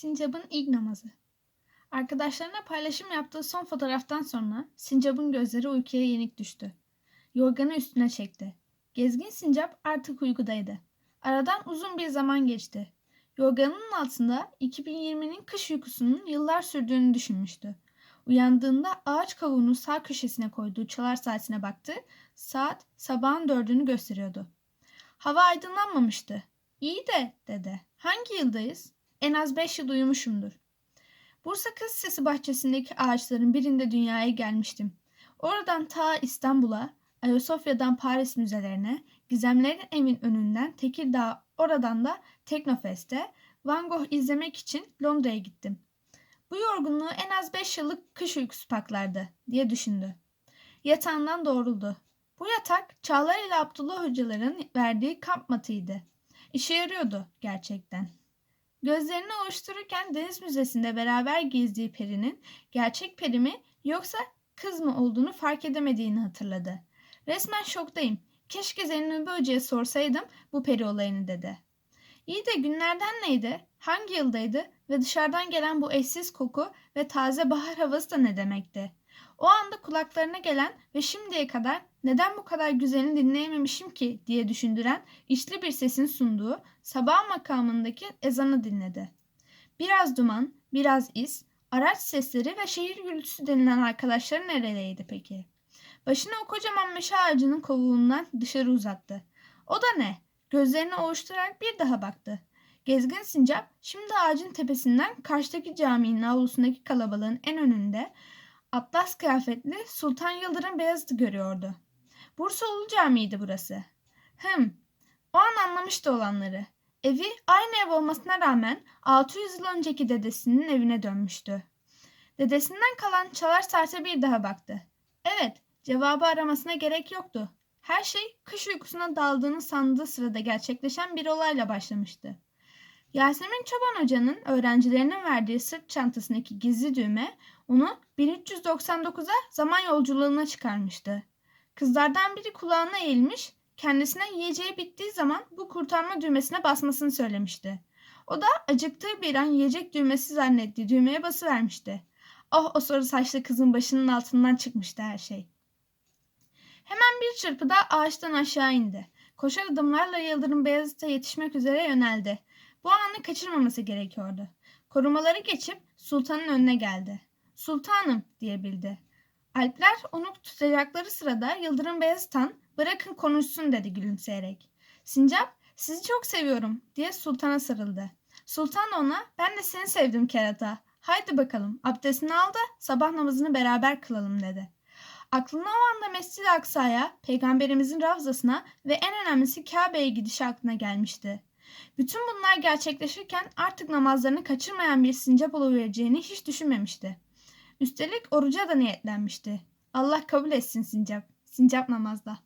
Sincap'ın ilk namazı. Arkadaşlarına paylaşım yaptığı son fotoğraftan sonra Sincap'ın gözleri uykuya yenik düştü. Yorganı üstüne çekti. Gezgin Sincap artık uykudaydı. Aradan uzun bir zaman geçti. Yorganının altında 2020'nin kış uykusunun yıllar sürdüğünü düşünmüştü. Uyandığında ağaç kavuğunu sağ köşesine koyduğu çalar saatine baktı. Saat sabahın dördünü gösteriyordu. Hava aydınlanmamıştı. İyi de dedi. Hangi yıldayız? En az beş yıl uyumuşumdur. Bursa Kız Sesi bahçesindeki ağaçların birinde dünyaya gelmiştim. Oradan ta İstanbul'a, Ayasofya'dan Paris müzelerine, Gizemlerin evin önünden Tekirdağ, oradan da Teknofest'e, Van Gogh izlemek için Londra'ya gittim. Bu yorgunluğu en az beş yıllık kış uykusu paklardı diye düşündü. Yatağından doğruldu. Bu yatak Çağlar ile Abdullah hocaların verdiği kamp matıydı. İşe yarıyordu gerçekten. Gözlerini ovuştururken Deniz Müzesi'nde beraber gezdiği perinin gerçek peri mi yoksa kız mı olduğunu fark edemediğini hatırladı. Resmen şoktayım. Keşke Zeynep Hoca'ya sorsaydım bu peri olayını dedi. İyi de günlerden neydi? Hangi yıldaydı? Ve dışarıdan gelen bu eşsiz koku ve taze bahar havası da ne demekti? O anda kulaklarına gelen ve şimdiye kadar neden bu kadar güzelini dinleyememişim ki diye düşündüren içli bir sesin sunduğu sabah makamındaki ezanı dinledi. Biraz duman, biraz iz, araç sesleri ve şehir gürültüsü denilen arkadaşları neredeydi peki? Başını o kocaman meşe ağacının kovuğundan dışarı uzattı. O da ne? Gözlerini ovuşturarak bir daha baktı. Gezgin sincap şimdi ağacın tepesinden karşıdaki caminin avlusundaki kalabalığın en önünde atlas kıyafetli Sultan Yıldırım Beyazıt'ı görüyordu. Bursa Ulu Camii'ydi burası. Hım, o an anlamıştı olanları. Evi aynı ev olmasına rağmen 600 yıl önceki dedesinin evine dönmüştü. Dedesinden kalan çalar saate bir daha baktı. Evet, cevabı aramasına gerek yoktu. Her şey kış uykusuna daldığını sandığı sırada gerçekleşen bir olayla başlamıştı. Yasemin Çoban Hoca'nın öğrencilerinin verdiği sırt çantasındaki gizli düğme onu 1399'a zaman yolculuğuna çıkarmıştı. Kızlardan biri kulağına eğilmiş, kendisine yiyeceği bittiği zaman bu kurtarma düğmesine basmasını söylemişti. O da acıktığı bir an yiyecek düğmesi zannettiği düğmeye basıvermişti. Oh o sarı saçlı kızın başının altından çıkmıştı her şey. Hemen bir çırpıda ağaçtan aşağı indi. Koşar adımlarla Yıldırım Beyazıt'a yetişmek üzere yöneldi. Bu anı kaçırmaması gerekiyordu. Korumaları geçip sultanın önüne geldi. Sultanım diyebildi. Alpler onu tutacakları sırada Yıldırım Beyazıt'tan bırakın konuşsun dedi gülümseyerek. Sincap sizi çok seviyorum diye sultana sarıldı. Sultan ona ben de seni sevdim kerata. Haydi bakalım abdestini al da sabah namazını beraber kılalım dedi. Aklına o anda Mescid-i Aksa'ya, peygamberimizin ravzasına ve en önemlisi Kabe'ye gidişi aklına gelmişti. Bütün bunlar gerçekleşirken artık namazlarını kaçırmayan bir sincap olabileceğini hiç düşünmemişti. Üstelik oruca da niyetlenmişti. Allah kabul etsin sincap. Sincap namazda.